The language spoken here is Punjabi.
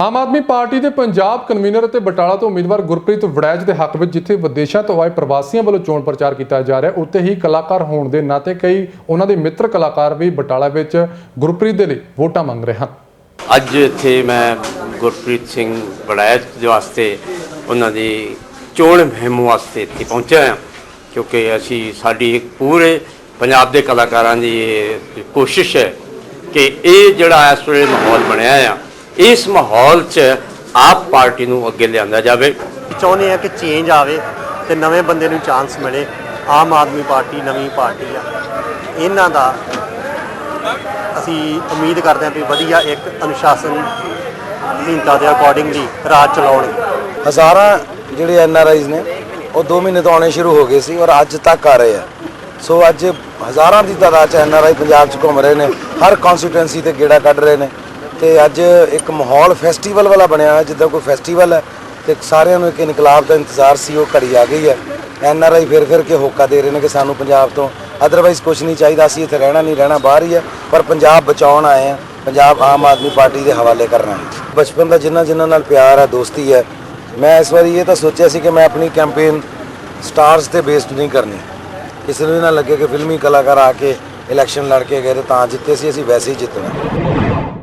ਆਮ ਆਦਮੀ ਪਾਰਟੀ ਦੇ ਪੰਜਾਬ ਕਨਵੀਨਰ ਅਤੇ ਬਟਾਲਾ ਤੋਂ ਉਮੀਦਵਾਰ ਗੁਰਪ੍ਰੀਤ ਵੜੈਜ ਦੇ ਹੱਕ ਵਿੱਚ ਜਿੱਥੇ ਵਿਦੇਸ਼ਾਂ ਤੋਂ ਆਏ ਪ੍ਰਵਾਸੀਆਂ ਵੱਲੋਂ ਚੋਣ ਪ੍ਰਚਾਰ ਕੀਤਾ ਜਾ ਰਿਹਾ, ਉੱਥੇ ਹੀ ਕਲਾਕਾਰ ਹੋਣ ਦੇ ਨਾਤੇ ਕਈ ਉਹਨਾਂ ਦੇ ਮਿੱਤਰ ਕਲਾਕਾਰ ਵੀ ਬਟਾਲਾ ਵਿੱਚ ਗੁਰਪ੍ਰੀਤ ਦੇ ਲਈ ਵੋਟਾਂ ਮੰਗ ਰਹੇ ਹਨ। ਅੱਜ ਇੱਥੇ ਮੈਂ ਗੁਰਪ੍ਰੀਤ ਸਿੰਘ ਵੜੈਚ ਦੇ ਵਾਸਤੇ ਉਹਨਾਂ ਦੀ ਚੋਣ ਮੁਹਿੰਮ ਵਾਸਤੇ ਇੱਥੇ ਪਹੁੰਚਿਆ ਹਾਂ, ਕਿਉਂਕਿ ਅਸੀਂ ਸਾਡੀ ਇੱਕ ਪੂਰੇ ਪੰਜਾਬ ਦੇ ਕਲਾਕਾਰਾਂ ਦੀ ਇਹ ਕੋਸ਼ਿਸ਼ ਹੈ ਕਿ ਇਹ ਜਿਹੜਾ ਇਸ ਵੇਲੇ ਮਾਹੌਲ ਬਣਿਆ ਆ ਇਸ ਮਾਹੌਲ 'ਚ ਆਪ ਪਾਰਟੀ ਨੂੰ ਅੱਗੇ ਲਿਆਂਦਾ ਜਾਵੇ। ਚਾਹੁੰਦੇ ਆ ਕਿ ਚੇਂਜ ਆਵੇ ਤੇ ਨਵੇਂ ਬੰਦੇ ਨੂੰ ਚਾਂਸ ਮਿਲੇ। ਆਮ ਆਦਮੀ ਪਾਰਟੀ ਨਵੀਂ ਪਾਰਟੀ ਆ। ਇਹਨਾਂ ਦਾ ਅਸੀਂ ਉਮੀਦ ਕਰਦੇ ਹਾਂ ਵੀ ਵਧੀਆ ਇੱਕ ਅਨੁਸ਼ਾਸਨ ਹੀਨਤਾ ਦੇ ਅਕੋਰਡਿੰਗਲੀ ਰਾਜ ਚਲਾਉਣਗੇ। ਹਜ਼ਾਰਾਂ ਜਿਹੜੇ ਐਨ ਆਰ ਆਈਜ਼ ਨੇ ਉਹ 2 ਮਹੀਨੇ ਤੋਂ ਆਉਣੇ ਸ਼ੁਰੂ ਹੋ ਗਏ ਸੀ ਔਰ ਅੱਜ ਤੱਕ ਆ ਰਹੇ ਆ। ਸੋ ਅੱਜ ਹਜ਼ਾਰਾਂ ਦੀ ਤਾਦਾਦ ਚ ਐਨ ਆਰ ਆਈ ਪੰਜਾਬ ਚ ਘੁੰਮ ਰਹੇ ਨੇ ਹਰ ਕਨਸਟੀਟੁਐਂਸੀ ਤੇ ਗੇੜਾ ਕੱਢ ਰਹੇ ਨੇ। ਤੇ ਅੱਜ ਇੱਕ ਮਾਹੌਲ ਫੈਸਟੀਵਲ ਵਾਲਾ ਬਣਿਆ ਹੋਇਆ, ਜਿੱਦਾਂ ਕੋਈ ਫੈਸਟੀਵਲ ਹੈ ਤੇ ਸਾਰਿਆਂ ਨੂੰ ਇੱਕ ਇਨਕਲਾਬ ਦਾ ਇੰਤਜ਼ਾਰ ਸੀ, ਉਹ ਘੜੀ ਆ ਗਈ ਹੈ। ਐਨ ਆਰ ਆਈ ਫਿਰ ਫਿਰ ਕੇ ਹੋਕਾ ਦੇ ਰਹੇ ਨੇ ਕਿ ਸਾਨੂੰ ਪੰਜਾਬ ਤੋਂ ਅਦਰਵਾਈਜ਼ ਕੁਝ ਨਹੀਂ ਚਾਹੀਦਾ, ਅਸੀਂ ਇੱਥੇ ਰਹਿਣਾ ਨਹੀਂ, ਰਹਿਣਾ ਬਾਹਰ ਹੀ ਹੈ, ਪਰ ਪੰਜਾਬ ਬਚਾਉਣ ਆਏ ਆ ਪੰਜਾਬ ਆਮ ਆਦਮੀ ਪਾਰਟੀ ਦੇ ਹਵਾਲੇ ਕਰਨਾ ਹੈ ਬਚਪਨ ਦਾ ਜਿੰਨਾ ਜਿੰਨਾ ਨਾਲ ਪਿਆਰ ਹੈ, ਦੋਸਤੀ ਹੈ, ਮੈਂ ਇਸ ਵਾਰੀ ਇਹ ਤਾਂ ਸੋਚਿਆ ਸੀ ਕਿ ਮੈਂ ਆਪਣੀ ਕੈਂਪੇਨ ਸਟਾਰਸ ਤੇ ਬੇਸਡ ਨਹੀਂ ਕਰਨੀ। ਕਿਸੇ ਨੂੰ ਇਹ ਨਾ ਲੱਗੇ ਕਿ ਫਿਲਮੀ ਕਲਾਕਾਰ ਆ ਕੇ ਇਲੈਕਸ਼ਨ ਲੜ ਕੇ ਗਏ ਤੇ ਤਾਂ ਜਿੱਤੇ ਸੀ, ਅਸੀਂ ਵੈਸੇ ਹੀ ਜਿੱਤਣਾ।